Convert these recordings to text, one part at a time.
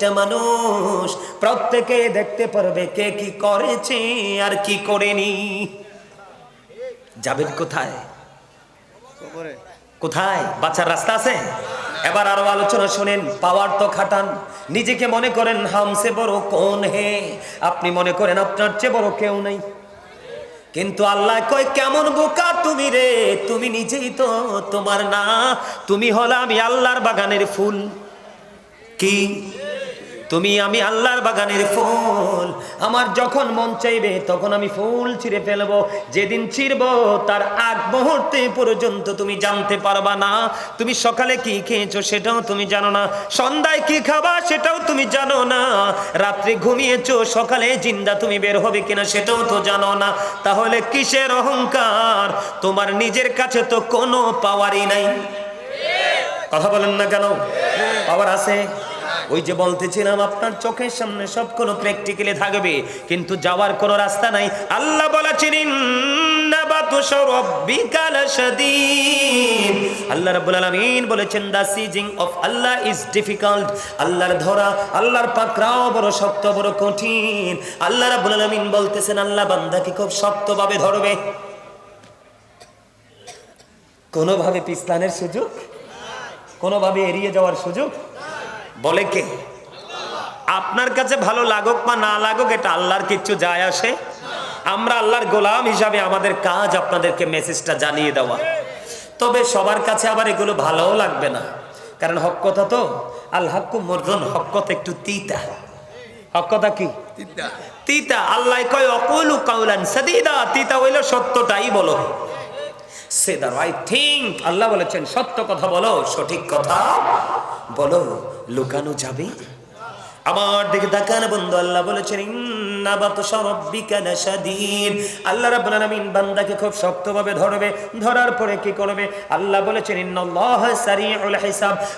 প্রত্যেকটা মানুষ প্রত্যেকে দেখতে পারবে কে কি করেছে আর কি করেনি। যাবেন কোথায়? কোথায়? বাচ্চার রাস্তা আছে? এবার আরও আলোচনা শুনেন পাওয়ার তো খাটান। নিজেকে মনে করেন হামসে বড় কোন হে। আপনি মনে করেন আপনার চেয়ে বড় কেউ নেই। কিন্তু আল্লাহ কয় কেমন বোকা তুমি রে? তুমি নিজেই তো তোমার না। তুমি হলো আমি আল্লাহর বাগানের ফুল। কি? তুমি আমি আল্লাহর বাগানের ফুল। আমার যখন মন চাইবে, তখন আমি ফুল ছিঁড়ে ফেলব। যেদিন ছিঁড়বো, তার আগ মুহূর্তে পর্যন্ত তুমি জানতে পারবা না। তুমি সকালে কি খেয়েছো সেটাও তুমি জানো না। সন্ধ্যায় কি খাবা সেটাও তুমি জানো না। রাত্রে ঘুমিয়েছো, সকালে জিন্দা তুমি বের হবে কিনা সেটাও তো জানো না। তাহলে কিসের অহংকার? তোমার নিজের কাছে তো কোনো পাওয়ারই নাই। কথা বলেন না কেন? পাওয়ার আছে? ওই যে বলতেছিলাম, আপনার চোখের সামনে সব কোনো প্র্যাকটিক্যালি থাকবে, কিন্তু যাওয়ার কোনো রাস্তা নাই। আল্লাহ রাব্বুল আলামিন বলেছেন seizing of Allah is difficult আল্লাহর ধরা, আল্লাহর পাকড়াও বড় শক্ত, বড় কঠিন। বলতেছেন, আল্লাহ খুব শক্তভাবে ধরবে। কোনোভাবে পিছলানের সুযোগ? কোনোভাবে এড়িয়ে যাওয়ার সুযোগ? বলে কে? আপনার কাছে ভালো লাগুক বা না লাগুক এটা আল্লাহর কিচ্ছু যায় আসে। আমরা আল্লাহর গোলাম হিসাবে আমাদের কাজ আপনাদেরকে মেসেজটা জানিয়ে দেওয়া। তবে সবার কাছে আবার এগুলো ভালোও লাগবে না। কারণ হক কথা তো আল হাক্কু মর্জন হক কথা একটু তিতা। হক কথা কি? তিতা। আল্লাহ কয় অকুলু কাউলান সাদিদা তিতা হইল সত্যটাই বলো। সে দ্য রাইট থিং আল্লাহ বলেছেন, সত্য কথা বলো, সঠিক কথা বলো। লুকানো যাবে? আমার দিকে তাকান বন্ধু, আল্লাহ বলেছেন আল্লাহ রাব্বুল বান্দাকে খুব শক্তভাবে ধরবে, ধরার পরে কি করবে? আল্লাহ বলেছেন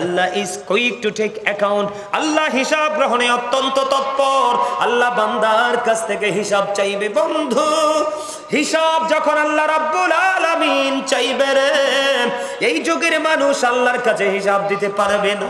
Allah is quick to take account আল্লাহ হিসাব গ্রহণে অত্যন্ত তৎপর। আল্লাহ বান্দার কাছ থেকে হিসাব চাইবে, বন্ধু। হিসাব যখন আল্লাহ রাব্বুল আলামিন চাইবে রে, এই যুগের মানুষ আল্লাহর কাছে হিসাব দিতে পারবে না।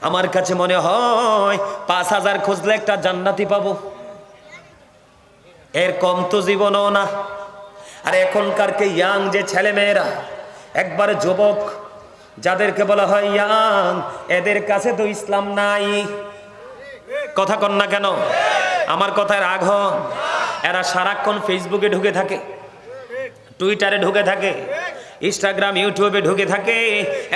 আমার কাছে মনে হয় পাঁচ হাজার খুঁজলে একটা জান্নাতি পাবো। এর কম তো জীবনও না। আর এখনকার কে ইয়াং যে ছেলে মেয়েরা একবারে যুবক, যাদেরকে বলা হয় ইয়াং, এদের কাছে তো ইসলাম নাই। কথা কন না কেন? আমার কথায় হন। এরা সারাক্ষণ ফেসবুকে ঢুকে থাকে, টুইটারে ঢুকে থাকে। ইনস্টাগ্রাম, ইউটিউবে ঢুকে থাকে।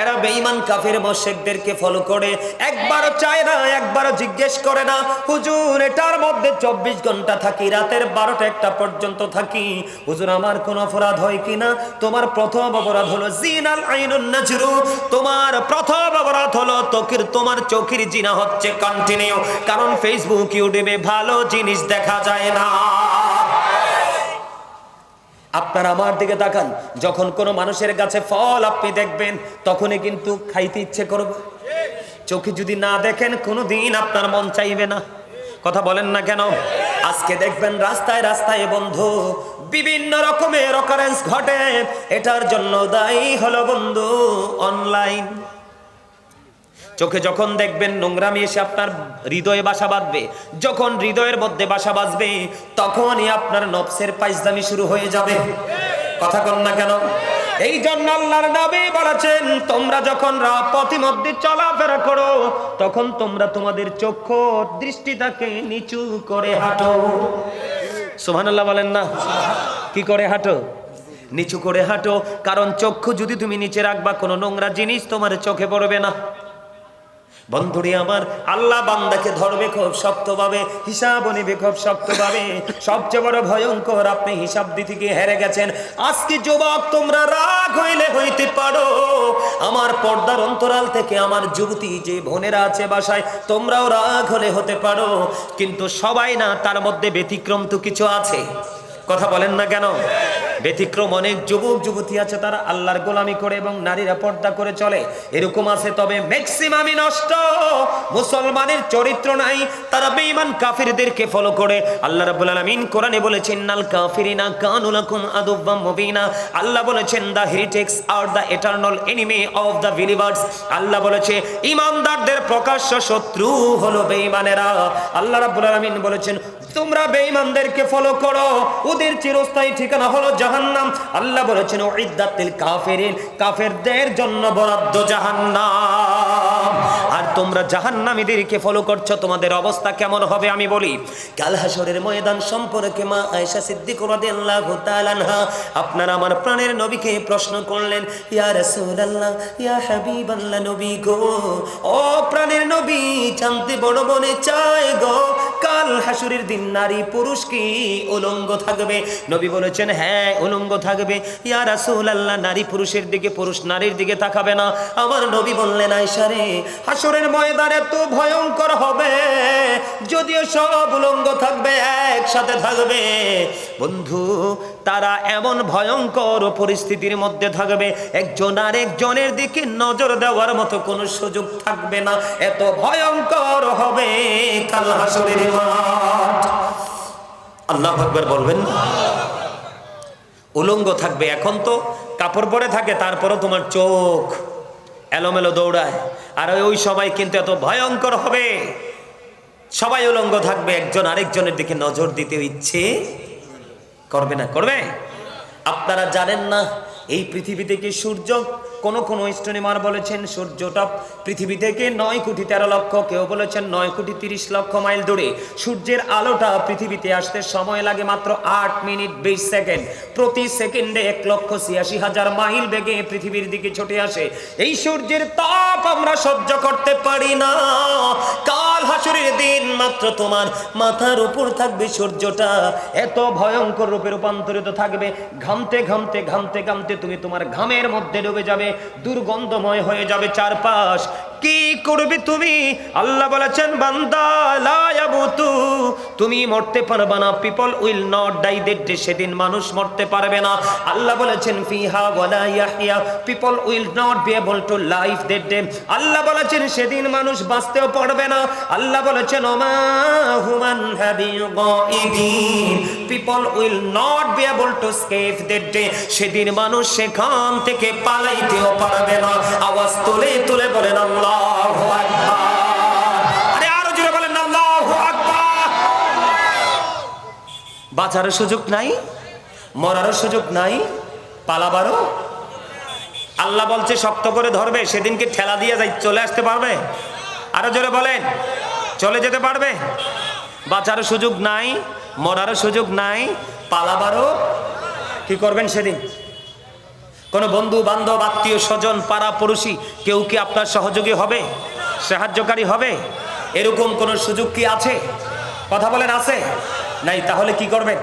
এরা বেঈমান কাফের মোশেকদেরকে ফলো করে। একবারও চায় না, একবারও জিজ্ঞেস করে না, হুজুর, এটার মধ্যে চব্বিশ ঘণ্টা থাকি, রাতের বারোটা একটা পর্যন্ত থাকি। হুজুর, আমার কোন অপরাধ হয় কিনা তোমার প্রথম অপরাধ হলো জিনাল আইনুন নাজরু। তোমার প্রথম অপরাধ হলো তোকির তোমার চোখের জিনা হচ্ছে কন্টিনিউ কারণ ফেসবুক ইউটিউবে ভালো জিনিস দেখা যায় না। আপনার আমার দিকে তাকান। যখন কোনো মানুষের কাছে ফল আপনি দেখবেন, তখনই কিন্তু খাইতে ইচ্ছে করবে। চোখে যদি না দেখেন কোনো দিন আপনার মন চাইবে না। কথা বলেন না কেন? আজকে দেখবেন রাস্তায় রাস্তায় বন্ধু, বিভিন্ন রকমের অকারেন্স ঘটে। এটার জন্য দায়ী হলো বন্ধু অনলাইন চোখে যখন দেখবেন নোংরামি এসে আপনার হৃদয়ে বাসা বাঁধবে, যখন হৃদয়ের মধ্যে বাসা বাঁধবে, তখনই আপনার নফসের পাইজদামি শুরু হয়ে যাবে। কথা কন না কেন? এই জন্য আল্লাহর নবী বলেছেন, তোমরা যখন পথি মধ্যে চলাফেরা করো, তখন তোমরা তোমাদের চক্ষু দৃষ্টিটাকে নিচু করে হাঁটো। সুবহানাল্লাহ বলেন না? কি করে হাঁটো? নিচু করে হাঁটো। কারণ চক্ষু যদি তুমি নিচে রাখবা, কোনো নোংরা জিনিস তোমার চোখে পড়বে না। বন্ধুরে আমার, আল্লাহ বান্দাকে ধরবে খুব শক্তভাবে, হিসাব নিবে খুব শক্তভাবে। সবচেয়ে বড় ভয়ঙ্কর, আপনি হিসাব দিতে গিয়ে হেরে গেছেন। আজকে যুবক তোমরা রাগ হইলে হইতে পারো। আমার পর্দার অন্তরাল থেকে আমার যুবতী যে বোনেরা আছে বাসায়, তোমরাও রাগ হলে হতে পারো। কিন্তু সবাই না, তার মধ্যে ব্যতিক্রম তো কিছু আছে। কথা বলেন না কেন? ব্যতিক্রম অনেক যুবক, যুবতী আছে, তারা আল্লাহর গোলামি করে এবং নারীরা পর্দা করে চলে। এরকম আছে, তবে ম্যাক্সিমামই নষ্ট। মুসলমানের চরিত্র নাই, তারা বেঈমান কাফিরদেরকে ফলো করে। আল্লাহ রাব্বুল আলামিন কোরআনে বলেছেন নাল কাফিরিনা কানুলাকুম আদুব্বাম মুবিনা। আল্লাহ বলেছেন the heretics R the eternal enemy of the believers আল্লাহ বলেছে, ইমানদারদের প্রকাশ্য শত্রু হলো বেঈমানেরা। আল্লাহ রাব্বুল আলামিন বলেছেন, তোমরা বেঈমানদেরকে ফলো করো। ওদের চিরস্থায়ী ঠিকানা হলো জাহান্নাম। আল্লাহ বলেছেন উইদ্দাতিল কাফিরিন কাফেরদের জন্য বরাদ্দ জাহান্নাম। আর তোমরা জাহান্নামীদেরকে ফলো করছ, তোমাদের অবস্থা কেমন হবে আমি বলি। কাল হাসরের ময়দান সম্পর্কে মা আয়েশা সিদ্দিক রাদিয়াল্লাহু তাআলা আপনারা আমার প্রাণের নবীকে প্রশ্ন করলেন, ইয়া রাসূলুল্লাহ, ইয়া হাবিবাল্লাহ নবী গো, ও প্রাণের নবী, জানতে বড় চায় গো, কাল হাসুরের দিন নারী পুরুষ কি উলঙ্গ থাকবে? নবী বলেছেন হ্যাঁ উলঙ্গ থাকবে। ইয়া রাসূলুল্লাহ, নারী পুরুষের দিকে পুরুষ নারীর দিকে তাকাবে না। আমার নবী বললেন, আয়েশা রে হাসরের ময়দান এত ভয়ঙ্কর হবে। যদিও সব উলঙ্গ থাকবে, একসাথে থাকবে। বন্ধু, তারা এমন ভয়ঙ্কর পরিস্থিতির মধ্যে থাকবে। একজন আর একজনের দিকে নজর দেওয়ার মতো কোনো সুযোগ থাকবে না। এত ভয়ঙ্কর হবে কাল হাসরের আল্লাহ আকবার বলবেন, উলঙ্গ থাকবে এখন তো, কাপড় পরে থাকে, তারপরও তোমার চোখ এলোমেলো দৌড়ায়। আর ওই সময় কিন্তু এত ভয়ঙ্কর হবে। সবাই উলঙ্গ থাকবে, একজন আরেকজনের দিকে নজর দিতে ইচ্ছে করবে না, করবে? আপনারা জানেন না এই পৃথিবী থেকে সূর্য, কোন কোন স্টোনিমার বলেছেন সূর্যটা পৃথিবী থেকে নয় কোটি তেরো লক্ষ, কেউ বলেছেন নয় কোটি তিরিশ লক্ষ মাইল দূরে। সূর্যের আলোটা পৃথিবীতে আসতে সময় লাগে মাত্র আট মিনিট বিশ সেকেন্ড। প্রতি সেকেন্ডে এক লক্ষ ছিয়াশি হাজার মাইল বেগে পৃথিবীর দিকে ছুটে আসে। এই সূর্যের তাপ আমরা সহ্য করতে পারি না। কাল হাসুরের দিন মাত্র তোমার মাথার উপর থাকবে সূর্যটা। এত ভয়ঙ্কর রূপে রূপান্তরিত থাকবে। ঘামতে ঘামতে ঘামতে ঘামতে তুমি তোমার ঘামের মধ্যে ডুবে যাবে দুর্গন্ধময় হয়ে যাবে চারপাশ। কি করবে তুমি? আল্লাহ বলেছেন, বান্দা, লা ইয়ামুতু তুমি মরতে পারবে না people will not die that day সেদিন মানুষ মরতে পারবে না। আল্লাহ বলেছেন, ফিহা ওয়ালা ইয়াহইয়া। People will not be able to life that day আল্লাহ বলেছেন, সেদিন মানুষ বাঁচতেও পারবে না। আল্লাহ বলেছেন, ওমা হুমান হ্যাবি গাইবিন। People will not be able to escape that day সেদিন মানুষ সেখান থেকে পালাইতেও পারবে না। আওয়াজ তুলে তুলে বলেন, আল্লাহু বাঁচারও সুযোগ নাই, মরারও সুযোগ নাই, পালাবারও। আল্লাহ বলছে, শক্ত করে ধরবে, সেদিনকে ঠেলা দিয়ে যাই, চলে আসতে পারবে? আরও জোরে বলেন, চলে যেতে পারবে? বাঁচারও সুযোগ নাই, মরারও সুযোগ নাই, পালাবারও। কি করবেন সেদিন? কোনো বন্ধু, বান্ধব, আত্মীয়, স্বজন, পাড়া, পড়োশি, কেউ কি আপনার সহযোগী হবে? সাহায্যকারী হবে? এরকম কোনো সুযোগ কি আছে? কথা বলেন, আছে? নাই, তাহলে কি করবেন?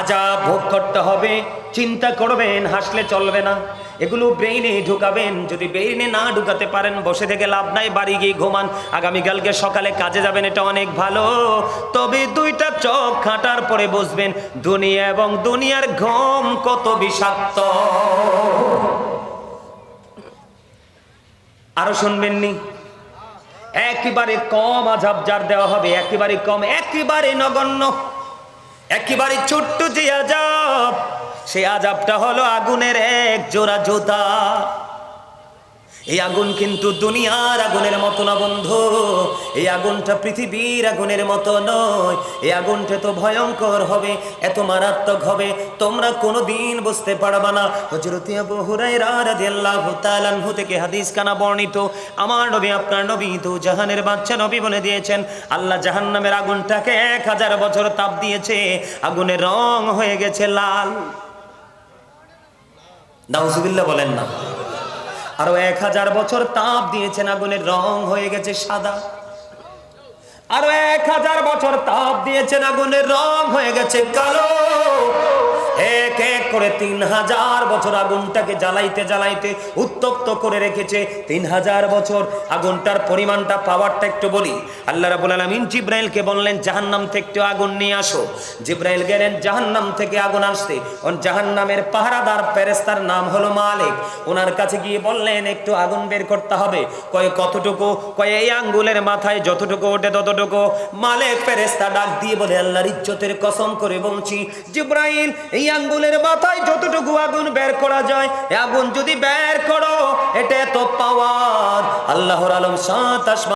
আজা ভোগ করতে হবে, চিন্তা করবেন, হাসলে চলবে না। এগুলো ব্রেইনে ঢুকাবেন। যদি ব্রেইনে না ঢুকাতে পারেন, বসে থেকে লাভ নাই, বাড়ি গিয়ে ঘুমান। আগামীকালকে সকালে কাজে যাবেন, এটা অনেক ভালো। তবে দুইটা চোখ খাটার পরে বসবেন দুনিয়া এবং দুনিয়ার ঘুম কত বিষাক্ত। আরও শুনবেননি একেবারে কম আজাব যার দেওয়া হবে, একেবারে কম, একেবারে নগণ্য, একেবারে ছোট্ট যে আজাব। সেই আজাবটা হলো আগুনের এক জোড়া জোতা। এই আগুন কিন্তু দুনিয়ার আগুনের মতো না বন্ধু। এই আগুনটা পৃথিবীর আগুনের মতো নয়। এই আগুনটা তো ভয়ঙ্কর হবে, এত মারাত্মক হবে, তোমরা কোনো দিন বুঝতে পারবা না। হজরতি আবু হুরায়রা রাদিয়াল্লাহু তাআলা আনহু থেকে হাদিস কানা বর্ণিত। আমার নবী, আপনার নবী তো জাহানের বাচ্চা নবী বলে দিয়েছেন, আল্লাহ জাহান্নামের আগুনটাকে এক হাজার বছর তাপ দিয়েছে, আগুনের রং হয়ে গেছে লাল। নাউজুবিল্লাহ বলেন না। আরও এক হাজার বছর তাপ দিয়েছেন আগুনের রং হয়ে গেছে সাদা। আরও এক হাজার বছর তাপ দিয়েছেন আগুনের রং হয়ে গেছে কালো। এক করে তিন হাজার বছর আগুনটাকে জ্বালাইতে জ্বালাইতে উত্তপ্ত করে রেখেছে। তিন হাজার বছর আগুনটার পরিমাণটা পাওয়ারটা একটু বলি। আল্লাহ রাবুল আলমিন জিব্রাইলকে বললেন, জাহান্নাম থেকে একটু আগুন নিয়ে আসো। জিব্রাইল গেলেন, জাহান্নাম থেকে আগুন আসতে ওন জাহান্নামের পাহারাদার ফেরেস্তার নাম হলো মালিক। ওনার কাছে গিয়ে বললেন, একটু আগুন বের করতে হবে। কয় কতটুকু, কয়ে এই আঙ্গুলের মাথায় যতটুকু ওঠে ততটুকু? মালিক ফেরেস্তা ডাক দিয়ে বলে, আল্লাহর ইজ্জতের কসম করে বলছি, জিব্রাইল, এই আঙ্গুলের মাথায় যতটুকু আগুন বের করা যায় আগুন যদি বের করো এটা তো পাওয়ার। আল্লাহর আলম সাত